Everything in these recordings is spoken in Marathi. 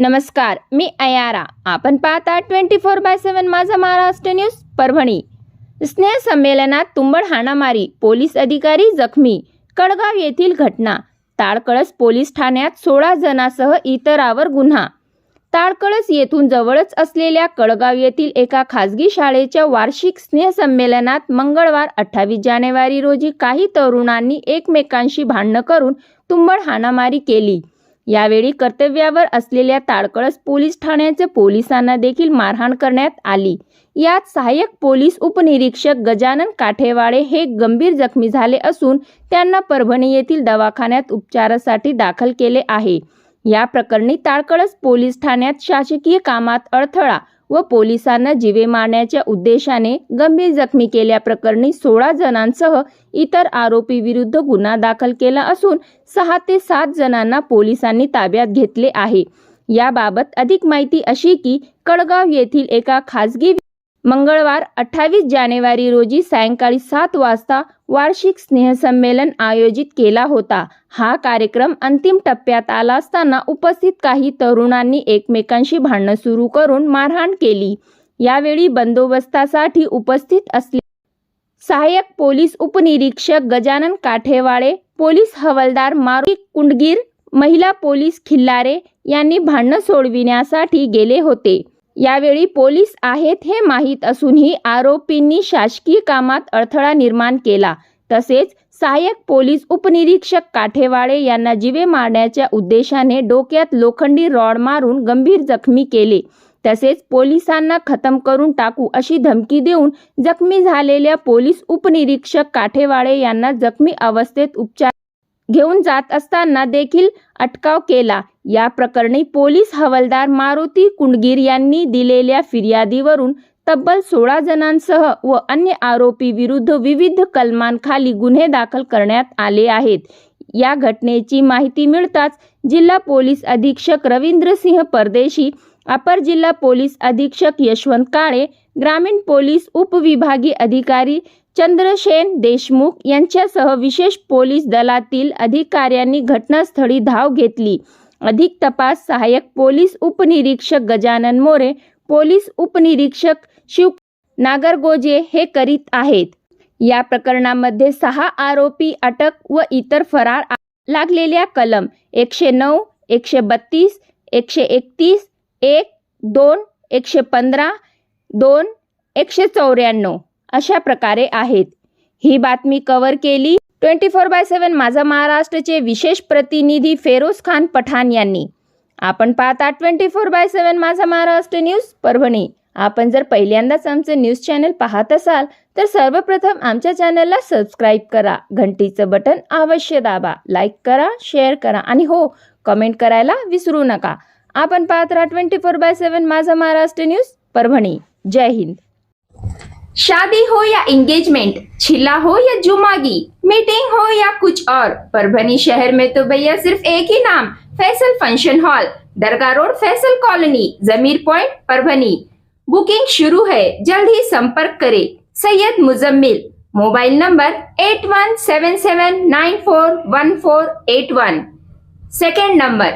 नमस्कार मी अयारा. आपण पाहता ट्वेंटी फोर बाय सेवन माझा महाराष्ट्र न्यूज परभणी. स्नेह संमेलनात तुंबड हाणामारी पोलीस अधिकारी जखमी. कडगाव येथील घटना. ताळकळस पोलीस ठाण्यात सोळा जणांसह इतरावर गुन्हा. ताळकळस येथून जवळच असलेल्या कळगाव येथील एका खासगी शाळेच्या वार्षिक स्नेहसंमेलनात मंगळवार अठ्ठावीस जानेवारी रोजी काही तरुणांनी एकमेकांशी भांडणं करून तुंबड हाणामारी केली. यावेळी कर्तव्यावर असलेल्या ताळकळस पोलीस ठाण्याचे पोलिसांना देखील मारहाण करण्यात आली. यात सहाय्यक पोलीस उपनिरीक्षक गजानन काठेवाळे हे गंभीर जखमी झाले असून त्यांना परभणी येथील दवाखान्यात उपचारासाठी दाखल केले आहे. या प्रकरणी ताळकळस पोलीस ठाण्यात शासकीय कामात अडथळा व पोलिसांना जीवे मारण्याच्या उद्देशाने गंभीर जखमी केल्याप्रकरणी सोळा जणांसह इतर आरोपी विरुद्ध गुन्हा दाखल केला असून सहा ते सात जणांना पोलिसांनी ताब्यात घेतले आहे. याबाबत अधिक माहिती अशी की कळगाव येथील एका खासगी मंगळवार अठ्ठावीस जानेवारी रोजी सायंकाळी सात वाजता वार्षिक स्नेहसंमेलन आयोजित केला होता. हा कार्यक्रम अंतिम टप्प्यात आला असताना उपस्थित काही तरुणांनी एकमेकांशी भांडणं सुरू करून मारहाण केली. यावेळी बंदोबस्तासाठी उपस्थित असले सहाय्यक पोलीस उपनिरीक्षक गजानन काठेवाळे पोलीस हवालदार मारुती कुंडगीर महिला पोलीस खिल्लारे यांनी भांडणं सोडविण्यासाठी गेले होते. यावेळी पोलीस आहेत हे माहीत असूनही आरोपींनी शासकीय कामात अडथळा निर्माण केला. तसेच सहाय्यक पोलीस उपनिरीक्षक काठेवाळे यांना जीवे मारण्याच्या उद्देशाने डोक्यात लोखंडी रॉड मारून गंभीर जखमी केले. तसेच पोलिसांना खतम करून टाकू अशी धमकी देऊन जखमी झालेल्या पोलीस उपनिरीक्षक काठेवाळे यांना जखमी अवस्थेत उपचार घेऊन जात असताना देखील अटकाव केला. या प्रकरणी पोलीस हवालदार मारुती कुंडगीर यांनी दिलेल्या फिर्यादीवरून तब्बल सोळा जणांसह व अन्य आरोपी विरुद्ध विविध कलमांखाली गुन्हे दाखल करण्यात आले आहेत. या घटनेची माहिती मिळताच जिल्हा पोलीस अधीक्षक रवींद्रसिंह परदेशी अपर जिल्हा पोलीस अधीक्षक यशवंत काळे ग्रामीण पोलीस उपविभागीय अधिकारी चंद्रशेन देशमुख यांच्यासह विशेष पोलीस दलातील अधिकाऱ्यांनी घटनास्थळी धाव घेतली. अधिक तपास सहाय्यक पोलीस उपनिरीक्षक गजानन मोरे पोलीस उपनिरीक्षक शिव नागरगोजे हे करीत आहेत. या प्रकरणामध्ये सहा आरोपी अटक व इतर फरार लागलेल्या कलम एकशे नऊ एकशे बत्तीस एकशे एकतीस एक दोन एकशे पंधरा दोन एकशे चौऱ्याण्णव. अशा प्रकारे आहेत. ही बातमी कव्हर केली ट्वेंटी फोर बाय सेवन माझा महाराष्ट्रचे विशेष प्रतिनिधी फेरोज खान पठाण यांनी. आपण पाहता ट्वेंटी फोर बाय सेवन माझा महाराष्ट्र न्यूज परभणी. आपण जर पहिल्यांदाच आमचं न्यूज चॅनल पाहत असाल तर सर्वप्रथम आमच्या चॅनलला सबस्क्राईब करा. घंटीचं बटन अवश्य दाबा. लाईक करा शेअर करा आणि हो कमेंट करायला विसरू नका. आपण पाहत राहा ट्वेंटी फोर बाय सेवन माझा महाराष्ट्र न्यूज परभणी. जय हिंद। शादी हो या एंगेजमेंट छिला हो या जुमागी मीटिंग हो या कुछ और, परभनी शहर में तो भैया सिर्फ़ एक ही नाम, फैसल फ़ंक्शन हॉल दरगाह road, Faisal colony Zameer point Parbhani. Booking शुरू है, जल्द ही संपर्क करें, Syed Muzammil. Mobile number eight one seven seven nine four one four eight one. Second number,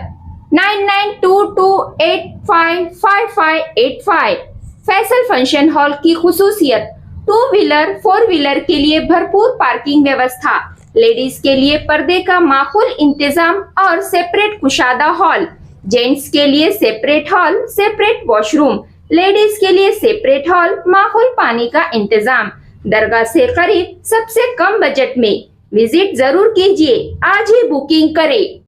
nine nine two two eight five five five eight five. Faisal function hall की खसूसियत टू व्हीलर फोर व्हीलर के लिए भरपूर पार्किंग व्यवस्था, लेडीज़ के लिए पर्दे का माकूल इंतज़ाम और सेपरेट कुशादा हॉल, जेंट्स के लिए separate hall, separate washroom, ladies के लिए सेपरेट हॉल माहौल पानी का इंतज़ाम। दरगाह से करीब सबसे कम बजट में विज़िट ज़रूर कीजिए, आज ही बुकिंग करें।